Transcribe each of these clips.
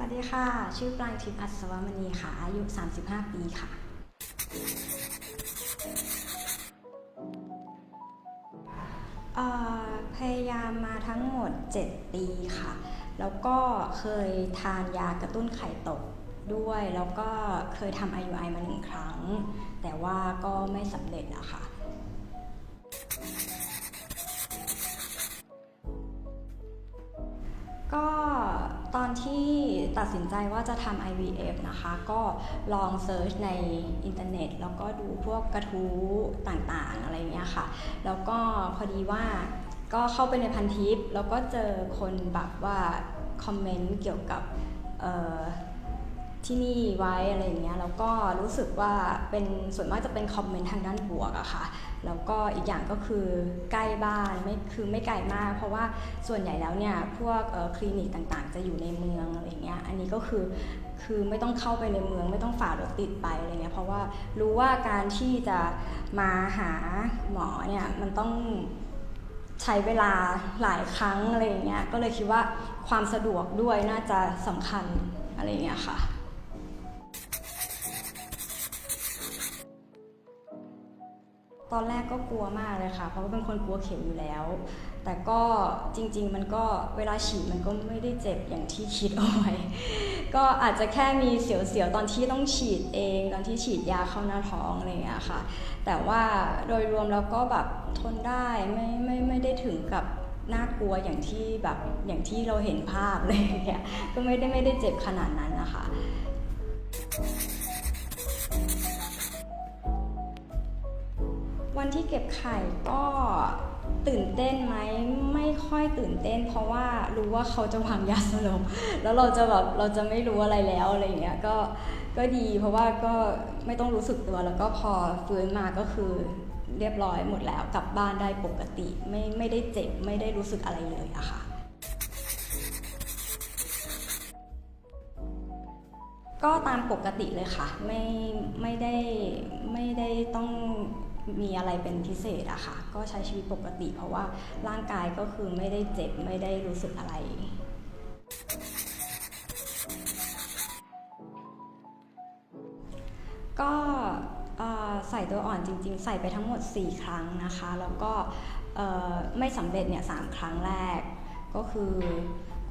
วัสดีค่ะ ชื่อปรางทิพย์อัศวมณีค่ะ อายุ 35 ปีค่ะ พยายามมาทั้งหมด 7 ปีค่ะ แล้วก็เคยทานยากระตุ้นไข่ตกด้วย แล้วก็เคยทำ IUI มาหนึ่งครั้ง แต่ว่าก็ไม่สำเร็จอะค่ะ ตอนที่ตัดสินใจว่าจะทำ IVF นะคะ ก็ลองเซิร์ชในอินเทอร์เน็ต แล้วก็ดูพวกกระทู้ต่างๆ อะไรเงี้ยค่ะ แล้วก็พอดีว่าก็เข้าไปในพันทิป แล้วก็เจอคนแบบว่า คอมเมนต์เกี่ยวกับเอ่อ ที่นี่ไว้อะไรอย่างเงี้ยแล้วก็รู้สึกว่าเป็นส่วนมากจะเป็นคอมเมนต์ทางด้านบวกอะค่ะแล้วก็อีกอย่างก็คือใกล้บ้านไม่คือไม่ไกลมาก เพราะว่าส่วนใหญ่แล้วเนี่ยพวกคลินิกต่างๆ จะอยู่ในเมืองอะไรเงี้ยอันนี้ก็คือคือไม่ต้องเข้าไปในเมือง ไม่ต้องฝ่ารถติดไปอะไรเงี้ยเพราะว่ารู้ว่าการที่จะมาหาหมอเนี่ยมันต้องใช้เวลาหลายครั้งอะไรอย่างเงี้ยก็เลยคิดว่าความสะดวกด้วยน่าจะสำคัญอะไรเงี้ยค่ะ ตอนแรกก็กลัวมากเลยค่ะ เพราะว่าเป็นคนกลัวเข็มอยู่แล้ว แต่ก็จริง ๆ มันก็เวลาฉีดมันก็ไม่ได้เจ็บอย่างที่คิดเอาไว้ ก็อาจจะแค่มีเสียวๆ ตอนที่ต้องฉีดเอง ตอนที่ฉีดยาเข้าหน้าท้องอะไรอย่างเงี้ยค่ะ แต่ว่าโดยรวมแล้วก็แบบทนได้ไม่ไม่ไม่ได้ถึงกับน่ากลัวอย่างที่แบบอย่างที่เราเห็นภาพเลยางเนี่ยก็ไม่ได้ไม่ได้เจ็บขนาดนั้นนะคะ วันที่เก็บไข่ก็ตื่นเต้นไหมไม่ค่อยตื่นเต้น เพราะว่ารู้ว่าเขาจะวางยาสลบแล้วเราจะแบบเราจะไม่รู้อะไรแล้วอะไรอย่างเงี้ยก็ก็ดีเพราะว่าก็ไม่ต้องรู้สึกตัวแล้วก็พอฟื้นมาก็คือเรียบร้อยหมดแล้วกลับบ้านได้ปกติไม่ไม่ได้เจ็บไม่ได้รู้สึกอะไรเลยอะค่ะ ก็ตามปกติเลยค่ะ ไม่ไม่ได้ไม่ได้ต้อง มีอะไรเป็นพิเศษอะค่ะ ก็ใช้ชีวิตปกติ เพราะว่าร่างกายก็คือไม่ได้เจ็บไม่ได้รู้สึกอะไร ก็ใส่ตัวอ่อนจริง ๆ ใส่ไปทั้งหมด 4 ครั้งนะคะ แล้วก็ไม่สำเร็จเนี่ยสามครั้งแรก ก็คือ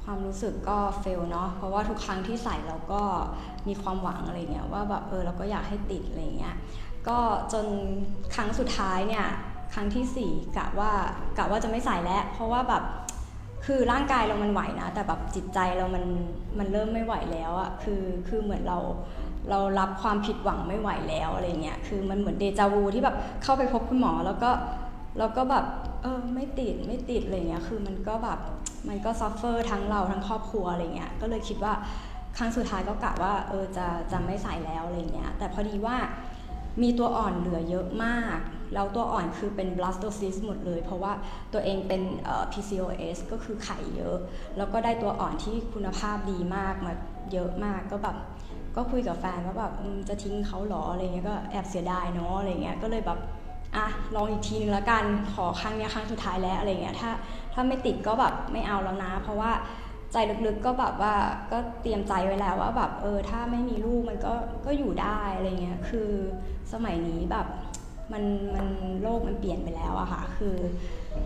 ความรู้สึกก็เฟลเนาะเพราะว่าทุกครั้งที่ใส่เราก็มีความหวังอะไรเงี้ยว่าแบบเออเราก็อยากให้ติดอะไรเงี้ย ก็จนครั้งสุดท้ายเนี่ยครั้งที่สี่กะว่ากะว่าจะไม่ใส่แล้ว เพราะว่าแบบคือร่างกายเรามันไหวนะ แต่แบบจิตใจเรามันมันเริ่มไม่ไหวแล้วอะคือคือเหมือนเราเรารับความผิดหวังไม่ไหวแล้วอะไรเงี้ยคือมันเหมือนเดจาวูที่แบบเข้าไปพบคุณหมอแล้วก็แล้วก็แบบเออไม่ติดไม่ติดอะไรเงี้ยคือมันก็แบบมันก็ซัฟเฟอร์ทั้งเราทั้งครอบครัวอะไรเงี้ยก็เลยคิดว่าครั้งสุดท้ายก็กะว่าเออจะจะไม่ใส่แล้วอะไรเงี้ยแต่พอดีว่า มีตัวอ่อนเหลือเยอะมาก แล้วตัวอ่อนคือเป็น blastocyst หมดเลย เพราะว่าตัวเองเป็น PCOS ก็คือไข่เยอะ แล้วก็ได้ตัวอ่อนที่คุณภาพดีมากมาเยอะมากก็แบบก็คุยกับแฟนว่าแบบจะทิ้งเขาหรออะไรเงี้ยก็แอบเสียดายเนาะอะไรเงี้ยก็เลยแบบอะลองอีกทีนึงล้วกันขอครั้งนี้ครั้งสุดท้ายแล้วอะไรเงี้ยถ้าถ้าไม่ติดก็แบบไม่เอาแล้วนะ เพราะว่า ใจลึกๆก็แบบว่าก็เตรียมใจไว้แล้วว่าแบบเออถ้าไม่มีลูกมันก็ก็อยู่ได้อะไรเงี้ยคือสมัยนี้แบบมันมันโลกมันเปลี่ยนไปแล้วอะค่ะคือ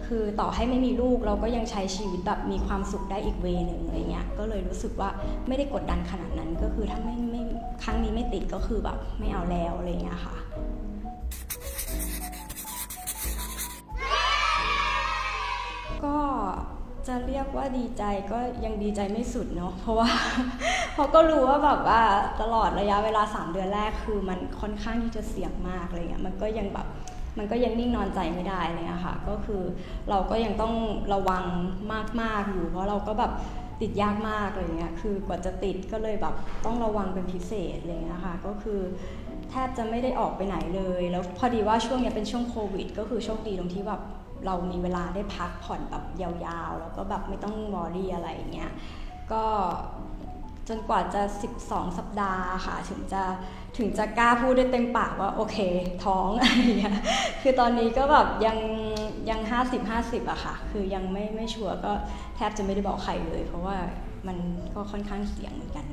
คือต่อให้ไม่มีลูกเราก็ยังใช้ชีวิตแบบมีความสุขได้อีกเวนึงอะไรเงี้ยก็เลยรู้สึกว่าไม่ได้กดดันขนาดนั้นก็คือถ้าไม่ไม่ครั้งนี้ไม่ติดก็คือแบบไม่เอาแล้วอะไรเงี้ยค่ะ จะเรียกว่าดีใจก็ยังดีใจไม่สุดเนาะเพราะว่าเพราก็รู้ว่าแบบว่าตลอดระยะเวลา 3 เดือนแรกคือมันค่อนข้างที่จะเสี่ยงมากอะไรเงี้ยมันก็ยังแบบมันก็ยังนิ่งนอนใจไม่ได้เลยอะค่ะก็คือเราก็ยังต้องระวังมากๆอยู่ เพราะเราก็แบบติดยากมากอะไรเงี้ยคือกว่าจะติดก็เลยแบบต้องระวังเป็นพิเศษอะไรเงี้ยค่ะก็คือแทบจะไม่ได้ออกไปไหนเลย แล้วพอดีว่าช่วงเนี้ยเป็นช่วงโควิด ก็คือโชคดีตรงที่แบบ เรามีเวลาได้พักผ่อนแบบยาวๆ แล้วก็แบบไม่ต้องวอรี่อะไรอย่างเงี้ยก็จนกว่าจะ 12 สัปดาห์ค่ะ ถึงจะถึงจะกล้าพูดได้เต็มปากว่าโอเค ท้องอะไรเงี้ยคือตอนนี้ก็แบบยังยัง 50 50อะค่ะ คือยังไม่ไม่ชัวร์ก็แทบจะไม่ได้บอกใครเลย เพราะว่ามันก็ค่อนข้างเสี่ยงเหมือนกัน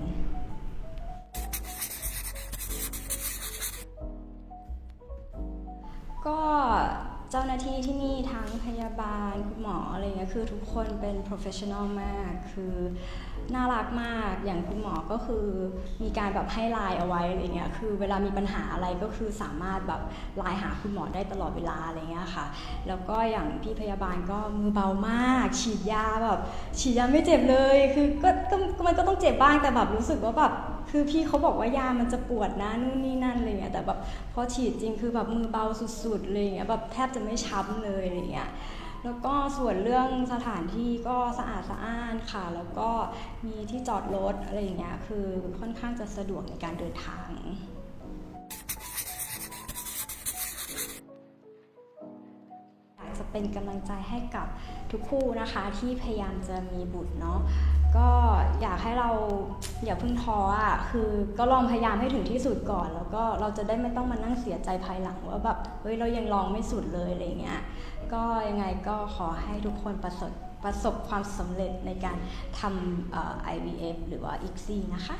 ก็ เจ้าหน้าที่ที่นี่ทั้งพยาบาลคุณหมออะไรเงี้ยคือทุกคนเป็น professional มาก คือน่ารักมากอย่างคุณหมอก็คือมีการแบบให้ไลน์เอาไว้อะไรเงี้ยคือเวลามีปัญหาอะไรก็คือสามารถแบบไลน์หาคุณหมอได้ตลอดเวลาอะไรเงี้ยค่ะ แล้วก็อย่างพี่พยาบาลก็มือเบามาก ฉีดยาแบบฉีดยาไม่เจ็บเลย คือก็ก็มันก็ต้องเจ็บบ้างแต่แบบรู้สึกว่าแบบ คือพี่เขาบอกว่ายามันจะปวดนะนู่นนี่นั่นอะไรเงี้ยแต่แบบพอฉีดจริงคือแบบมือเบาสุดๆเลยเงี้ยแบบแทบจะไม่ช้ำเลยอะไรเงี้ยแล้วก็ส่วนเรื่องสถานที่ก็สะอาดสะอ้านค่ะ แล้วก็มีที่จอดรถอะไรอย่างเงี้ยคือค่อนข้างจะสะดวกในการเดินทางอยากจะเป็นกำลังใจให้กับทุกคู่นะคะที่พยายามจะมีบุตรเนาะ ก็อยากให้เราอย่าเพิ่งท้ออะคือก็ลองพยายามให้ถึงที่สุดก่อน แล้วก็เราจะได้ไม่ต้องมานั่งเสียใจภายหลังว่าแบบเฮ้ยเรายังลองไม่สุดเลยอะไรเงี้ยก็ยังไงก็ขอให้ทุกคนประสบประสบความสำเร็จในการทำเอ่อ IVF หรือว่า ICSI นะคะ